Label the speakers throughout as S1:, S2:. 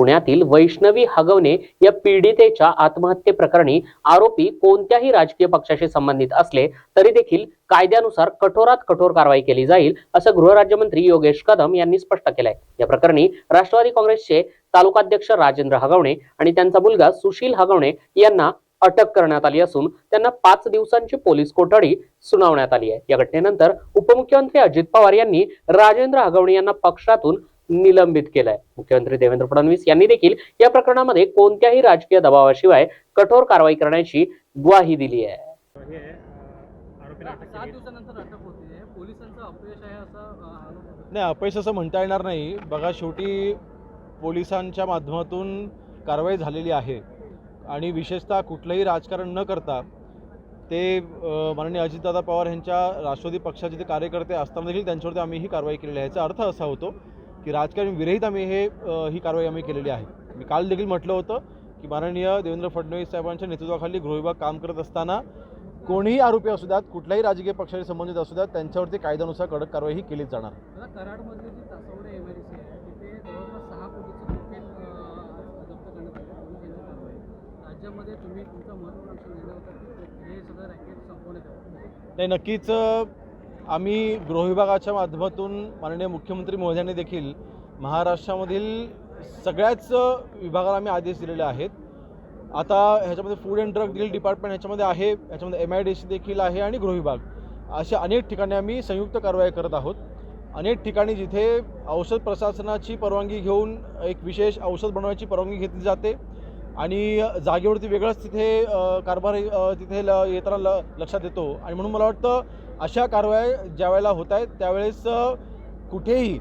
S1: पुण्यातील वैष्णवी हगवणे या पीडितेच्या आत्महत्येप्रकरणी आरोपी कोणत्याही राजकीय पक्षाशी संबंधित असले तरी देखील कायद्यानुसार कठोरात कठोर कारवाई केली जाईल असं गृहराज्यमंत्री योगेश कदम यांनी स्पष्ट केलंय. या प्रकरणी राष्ट्रवादी काँग्रेसचे तालुकाध्यक्ष राजेंद्र हगवणे आणि त्यांचा मुलगा सुशील हगवणे यांना अटक करण्यात आली असून त्यांना पाच दिवसांची पोलीस कोठडी सुनावण्यात आली आहे. या घटनेनंतर उपमुख्यमंत्री अजित पवार यांनी राजेंद्र हगवणे यांना पक्षातून निलंबित केलंय. मुख्यमंत्री देवेंद्र फडणवीस यांनी देखील या प्रकरणामध्ये कोणत्याही राजकीय दबावाशिवाय कठोर कारवाई करण्याची ग्वाही दिली आहे.
S2: दिवसानंतर अपयश आहे
S3: नाही अपयश असं म्हणता येणार नाही. बघा शेवटी पोलिसांच्या माध्यमातून कारवाई झालेली आहे. आणि विशेषतः कुठलंही राजकारण न करता ते माननीय अजितदादा पवार यांच्या राष्ट्रवादी पक्षाचे ते कार्यकर्ते असताना देखील त्यांच्यावरती आम्ही ही कारवाई केलेली आहे. याचा अर्थ असा होतो की राजकारण विरहित आम्ही हे ही कारवाई आम्ही केलेली आहे. मी काल देखील म्हटलं होतं की माननीय देवेंद्र फडणवीस साहेबांच्या नेतृत्वाखाली गृहविभाग काम करत असताना कोणीही आरोपी असू द्यात कुठल्याही राजकीय पक्षाशी संबंधित असू द्यात त्यांच्यावरती कायद्यानुसार कडक कारवाई ही केलीच जाणार. नाही नक्कीच आम्ही गृहविभागाच्या माध्यमातून माननीय मुख्यमंत्री महोदयांनी देखील महाराष्ट्रामधील सगळ्याच विभागाला आम्ही आदेश दिलेले आहेत. आता ह्याच्यामध्ये food and drug deal department ह्याच्यामध्ये आहे ह्याच्यामध्ये एम आय डी सी देखील आहे आणि गृहविभाग अशा अनेक ठिकाणी आम्ही संयुक्त कारवाई करत आहोत. अनेक ठिकाणी जिथे औषध प्रशासनाची परवानगी घेऊन एक विशेष औषध बनवण्याची परवानगी घेतली जाते आणि जागेवरती वेगळंच तिथे कारभार तिथे ल येताना ल लक्षात येतो. आणि म्हणून मला वाटतं अशा कारवाया ज्यावेळेला होत आहेत त्यावेळेस कुठेही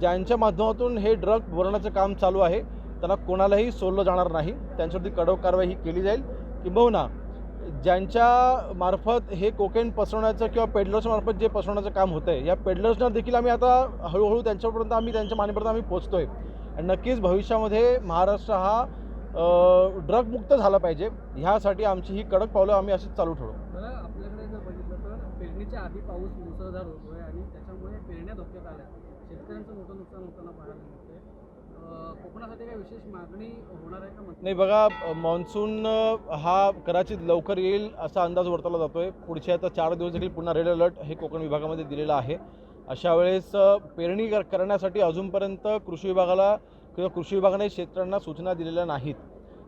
S3: ज्यांच्या माध्यमातून हे ड्रग भरण्याचं काम चालू आहे त्यांना कोणालाही सोडलं जाणार नाही. त्यांच्यावरती कडक कारवाई ही केली जाईल. किंबहुना ज्यांच्या मार्फत हे कोकेन पसरवण्याचं किंवा पेडलर्स मार्फत जे पसरवण्याचं काम होतं आहे या पेडलर्सना देखील आम्ही आता हळूहळू त्यांच्यापर्यंत आम्ही त्यांच्या मानेपर्यंत आम्ही पोचतो आहे आणि नक्कीच भविष्यामध्ये महाराष्ट्र हा ड्रगमुक्त झाला पाहिजे. ह्यासाठी आमची ही कडक पावलं आम्ही अशीच चालू ठेवू
S2: तर आपल्याकडे जर बघितलं तर पेरणीच्या आधी पाऊस मुसळधार होतोय आणि त्याच्यामुळे पेरण्या धोक्यात आल्या. शेतकऱ्यांचं मोठं नुकसान होताना पाहायला मिळतंय. कोकणासाठी काही विशेष मागणी होणार आहे का
S3: नाही बघा मान्सून हा कदाचित लवकर येईल असा अंदाज वर्तवला जातो आहे पुढचे आता चार दिवस देखील पुन्हा रेड अलर्ट हे कोकण विभागामध्ये दिलेलं आहे. अशा वेळेस पेरणी कर- करण्यासाठी अजूनपर्यंत कृषी विभागाला किंवा कृषी विभागाने शेतकऱ्यांना सूचना दिलेल्या नाहीत.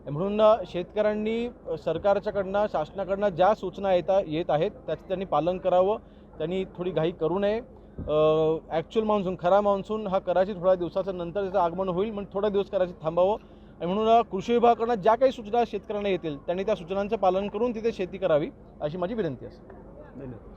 S3: म्हणून शेतकऱ्यांनी सरकारच्याकडनं शासनाकडनं ज्या सूचना येता येत आहेत त्याचं त्यांनी पालन करावं. त्यांनी थोडी घाई करू नये. ॲक्च्युअल मान्सून खरा मान्सून हा कराची थोड्या दिवसाच्या नंतर त्याचं आगमन होईल म्हणजे थोड्या दिवस कराची थांबावं. आणि म्हणून कृषी विभागाकडनं ज्या काही सूचना शेतकऱ्यांना येतील त्यांनी त्या सूचनांचं पालन करून तिथे शेती करावी अशी माझी विनंती असेल
S4: धन्यवाद.